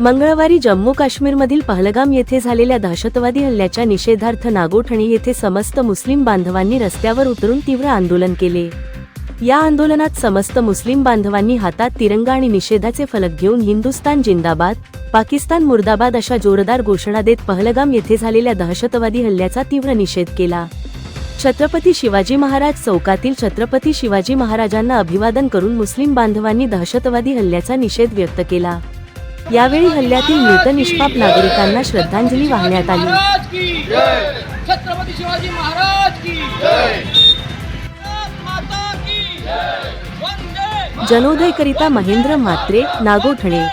मंगळवारी जम्मू काश्मीरमधील पहलगाम येथे झालेल्या दहशतवादी हल्ल्याच्या निषेधार्थ नागोठणी येथे समस्त मुस्लिम बांधवांनी रस्त्यावर उतरून तीव्र आंदोलन केले. या आंदोलनात समस्त मुस्लिम बांधवांनी हातात तिरंगा आणि निषेधाचे फलक घेऊन हिंदुस्तान जिंदाबाद पाकिस्तान मुर्दाबाद अशा जोरदार घोषणा देत पहलगाम येथे झालेल्या दहशतवादी हल्ल्याचा तीव्र निषेध केला. छत्रपती शिवाजी महाराज चौकातील छत्रपती शिवाजी महाराजांना अभिवादन करून मुस्लिम बांधवांनी दहशतवादी हल्ल्याचा निषेध व्यक्त केला. यावेळी हल्ल्यातील मृत निष्पाप नागरिकांना श्रद्धांजली वाहण्यात आली. महाराज की छत्रपती शिवाजी महाराज की भारत माता की वंदे जनोदयकरिता महेंद्र म्हात्रे नागोठणे.